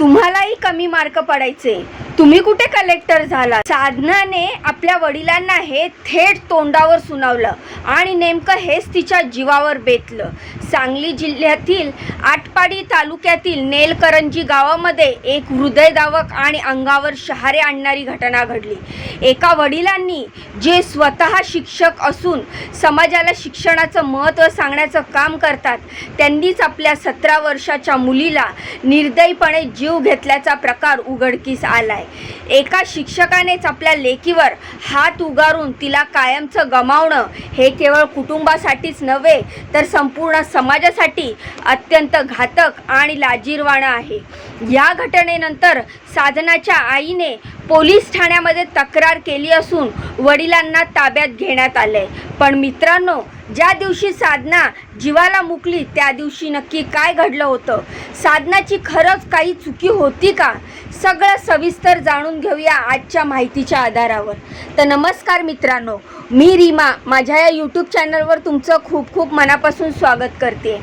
तुम्हालाही कमी मार्क पडायचे. तुम्ही कुठे कलेक्टर झाला साधनाने आपल्या वडिलांना हे थेट तोंडावर सुनावलं आणि नेमकं हेच तिच्या जीवावर बेतलं. सांगली जिल्ह्यातील आटपाडी तालुक्यातील नेलकरंजी गावामध्ये एक हृदयदावक आणि अंगावर शहारे आणणारी घटना घडली. एका वडिलांनी जे स्वतः शिक्षक असून समाजाला शिक्षणाचं महत्त्व सांगण्याचं काम करतात त्यांनीच आपल्या सतरा वर्षाच्या मुलीला निर्दयीपणे जीव घेतल्याचा प्रकार उघडकीस आला आहे. एका शिक्षकानेच आपल्या लेकीवर हात उगारून तिला कायमचं गमावणं हे केवळ कुटुंबासाठीच नव्हे तर संपूर्ण समाजासाठी अत्यंत घातक आणि लाजीरवाणं आहे. या घटनेनंतर साधनाच्या आईने पोलीस ठाण्यामध्ये तक्रार केली असून वडिलांना ताब्यात घेण्यात आले पण मित्रांनो ज्या दिवशी साधना जीवाला मुकली त्या दिवशी नक्की काय घडलं होतं? साधनाची खरंच काही चुकी होती का? सगळं सविस्तर जाणून घेऊया आजच्या माहितीच्या आधारावर. तर नमस्कार मित्रांनो मी रीमा. माझ्या या यूट्यूब चॅनलवर तुमचं खूप खूप मनापासून स्वागत करते.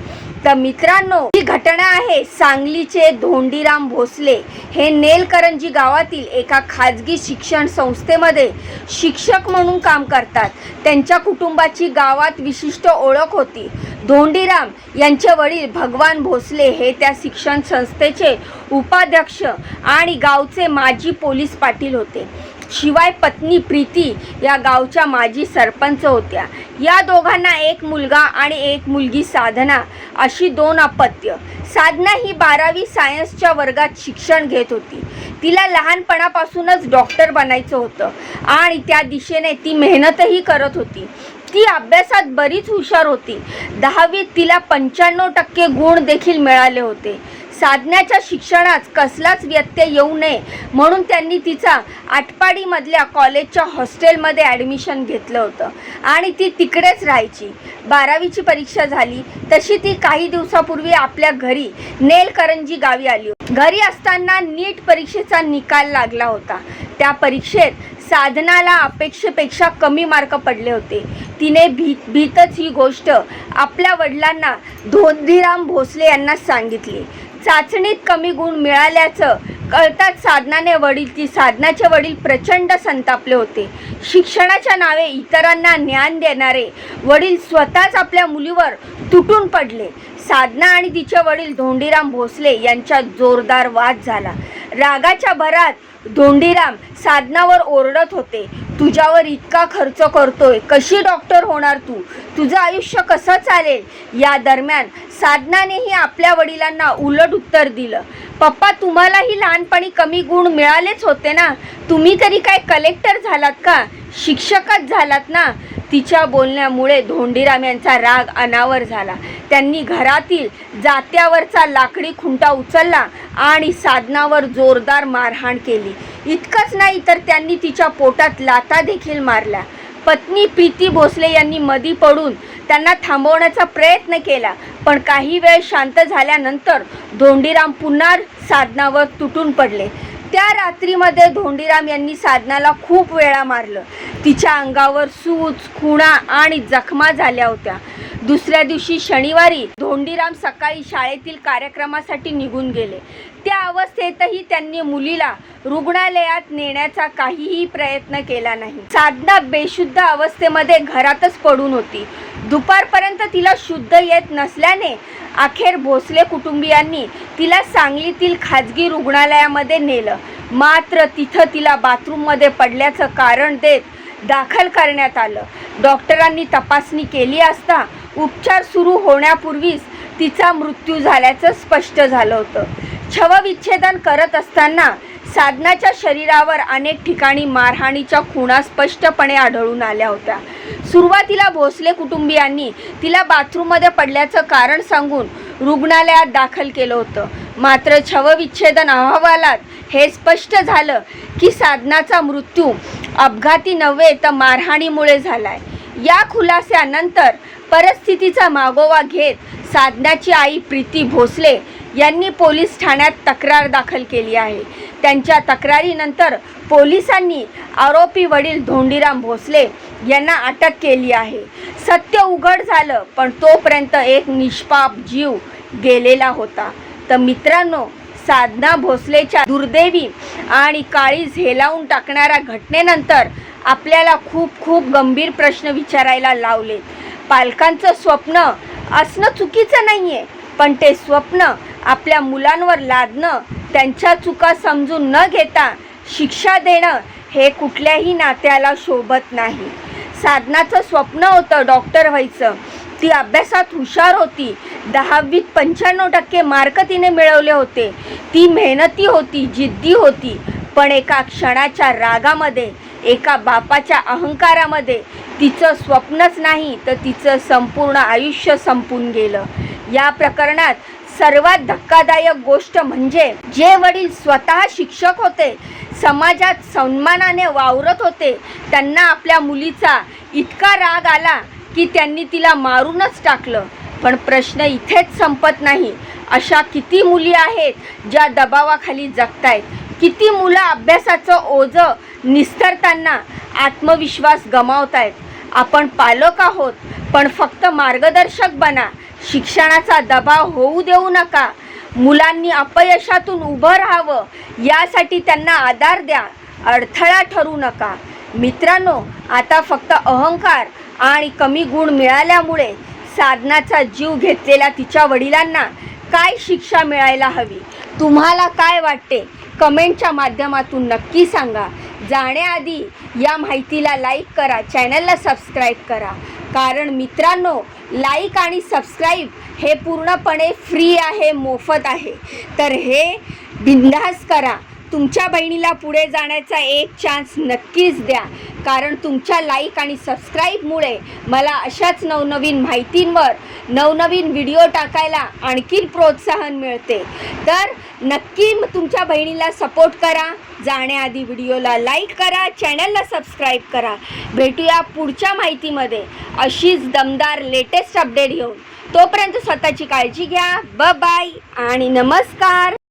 तर मित्रांनो ही घटना आहे सांगलीचे धोंडीराम भोसले. हे नेलकरंजी गावातील एका खाजगी शिक्षण संस्थेमध्ये शिक्षक म्हणून काम करतात. त्यांच्या कुटुंबाची गावात विशिष्ट ओळख होती. धोंडीराम यांचे वडील भगवान भोसले हे त्या शिक्षण संस्थेचे उपाध्यक्ष आणि गावचे माजी पोलीस पाटील होते. शिवाय पत्नी प्रीती या गावच्या माजी सरपंच होत्या. या दोघांना एक मुलगा आणि एक मुलगी साधना अशी दोन अपत्य. साधना ही बारावी सायन्सच्या वर्गात शिक्षण घेत होती. तिला लहानपणापासूनच डॉक्टर बनायचं होतं आणि त्या दिशेने ती मेहनतही करत होती. ती अभ्यासात बरीच हुशार होती. दहावीत तिला पंच्याण्णव टक्के गुण देखील मिळाले होते. साधण्याच्या शिक्षणात कसलाच व्यत्यय येऊ नये म्हणून त्यांनी तिचा आटपाडीमधल्या कॉलेजच्या हॉस्टेलमध्ये ॲडमिशन घेतलं होतं. आणि ती तिकडेच राहायची. बारावीची परीक्षा झाली. तशी ती काही दिवसापूर्वी आपल्या घरी नेलकरंजी गावी आली होती. घरी असताना नीट परीक्षेचा निकाल लागला होता. त्या परीक्षेत साधनाला अपेक्षेपेक्षा कमी मार्क पडले होते. तिने भी भीतच ही गोष्ट आपल्या वडिलांना धोंदीराम भोसले यांना सांगितली. चाचणीत कमी गुण मिळाल्याचं कळताच साधनाने वडील ती साधनाचे वडील प्रचंड संतापले होते. शिक्षणाच्या नावे इतरांना ज्ञान देणारे वडील स्वतःच आपल्या मुलीवर तुटून पडले. साधना आणि तिचे वडील धोंडीराम भोसले यांच्यात जोरदार वाद झाला. रागाच्या भरात धोंडीराम साधनावर ओरडत होते. तुझ्यावर इतका खर्च करतोय. कशी डॉक्टर होणार तू? तुझं आयुष्य कसं चालेल? या दरम्यान साधनानेही आपल्या वडिलांना उलट उत्तर दिलं. पप्पा तुम्हालाही लहानपणी कमी गुण मिळालेच होते ना? तुम्ही तरी काय कलेक्टर झालात का? शिक्षकच झालात ना? तिच्या बोलण्यामुळे धोंडीराम यांचा राग अनावर झाला. त्यांनी घरातील जात्यावरचा लाकडी खुंटा उचलला आणि साधनावर जोरदार मारहाण केली. इतकंच नाही तर त्यांनी तिच्या पोटात लाता देखील मारल्या. पत्नी प्रीती भोसले यांनी मदी पडून त्यांना थांबवण्याचा प्रयत्न केला पण काही वेळ शांत झाल्यानंतर धोंडीराम पुन्हा साधनावर तुटून पडले. त्या रात्रीमध्ये धोंडीराम यांनी साधनाला खूप वेळा मारलं. तिच्या अंगावर सूज खुणा आणि जखमा झाल्या होत्या. दुसऱ्या दिवशी शनिवारी धोंडीराम सकाळी शाळेतील कार्यक्रमासाठी निघून गेले. त्या अवस्थेतही त्यांनी मुलीला रुग्णालयात नेण्याचा काहीही प्रयत्न केला नाही. साधना बेशुद्ध अवस्थेमध्ये घरातच पडून होती. दुपारपर्यंत तिला शुद्ध येत नसल्याने अखेर भोसले कुटुंबियांनी तिला सांगलीतील खाजगी रुग्णालयामध्ये नेलं. मात्र तिथं तिला बाथरूममध्ये पडल्याचं कारण देत दाखल करण्यात आलं. डॉक्टरांनी तपासणी केली असता उपचार सुरू होण्यापूर्वीच तिचा मृत्यू झाल्याचं स्पष्ट झालं होतं. छवविच्छेदन करत असताना साधनाच्या शरीरावर अनेक ठिकाणी मारहाणीच्या खुणा स्पष्टपणे आढळून आल्या होत्या. सुरुवातीला भोसले कुटुंबियांनी तिला बाथरूममध्ये पडल्याचं कारण सांगून रुग्णालयात दाखल केलं होतं. मात्र छवविच्छेदन अहवालात हे स्पष्ट झालं की साधनाचा मृत्यू अपघाती नव्हे तर मारहाणीमुळे झालाय. या खुलास्यानंतर परिस्थितीचा मागोवा घेत साधनाची आई प्रीती भोसले यांनी पोलीस ठाण्यात तक्रार दाखल केली आहे. त्यांच्या तक्रारीनंतर पोलिसांनी आरोपी वडील धोंडीराम भोसले यांना अटक केली आहे. सत्य उघड झालं पण तोपर्यंत एक निष्पाप जीव गेलेला होता. तर मित्रांनो साधना भोसलेच्या दुर्दैवी आणि काळीज हेलावून टाकणाऱ्या घटनेनंतर आपल्याला खूप खूप गंभीर प्रश्न विचारायला लावलेत. पालकांचं स्वप्न असणं चुकीचं नाही आहे पण ते स्वप्न आपल्या मुलांवर लादणं त्यांच्या चुका समजून न घेता शिक्षा देणं हे कुठल्याही नात्याला शोभत नाही. साधनाचं स्वप्न होतं डॉक्टर व्हायचं. ती अभ्यासात हुशार होती. दहावीत पंच्याण्णव टक्के मार्क तिने मिळवले होते. ती मेहनती होती जिद्दी होती. पण एका क्षणाच्या रागामध्ये एका बापाच्या अहंकारामध्ये तिचं स्वप्नच नाही तर तिचं संपूर्ण आयुष्य संपून गेलं. या प्रकरणात सर्वात धक्कादायक गोष्ट म्हणजे जे वडील स्वतः शिक्षक होते समाजात सन्मानाने वावरत होते त्यांना आपल्या मुलीचा इतका राग आला की त्यांनी तिला मारूनच टाकलं. पण प्रश्न इथेच संपत नाही. अशा किती मुली आहेत ज्या दबावाखाली जगतायत? किती मुलं अभ्यासाचं ओझं निस्तरताना आत्मविश्वास गमावतायत? आपण पालक आहोत पण फक्त मार्गदर्शक बना. शिक्षणाचा दबाव होऊ देऊ नका. मुलांनी अपयशातून उभं राहावं. यासाठी त्यांना आधार द्या. अडथळा ठरू नका. मित्रांनो आता फक्त अहंकार आणि कमी गुण मिळाल्यामुळे साधनाचा जीव घेतलेल्या तिच्या वडिलांना काय शिक्षा मिळायला हवी? तुम्हाला काय वाटते? कमेंटच्या माध्यमातून नक्की सांगा. जाण्याआधी या माहितीला लाईक करा. चॅनलला सबस्क्राईब करा. कारण मित्रांनो लाईक आणि सबस्क्राईब हे पूर्णपणे फ्री आहे मोफत आहे. तर हे बिंदास करा. तुमच्या बहिणीला पुढे जाण्याचा एक चान्स नक्कीच द्या. कारण तुमच्या लाईक आणि सबस्क्राईबमुळे मला अशाच नवनवीन माहितींवर नवनवीन व्हिडिओ टाकायला आणखीन प्रोत्साहन मिळते. तर नक्की तुमच्या बहिणीला सपोर्ट करा. जाण्याआधी व्हिडिओला लाईक करा. चॅनलला सबस्क्राईब करा. भेटूया पुढच्या माहितीमध्ये. अशीच दमदार लेटेस्ट अपडेट घेऊन. तोपर्यंत स्वतःची काळजी घ्या. ब बाय आणि नमस्कार.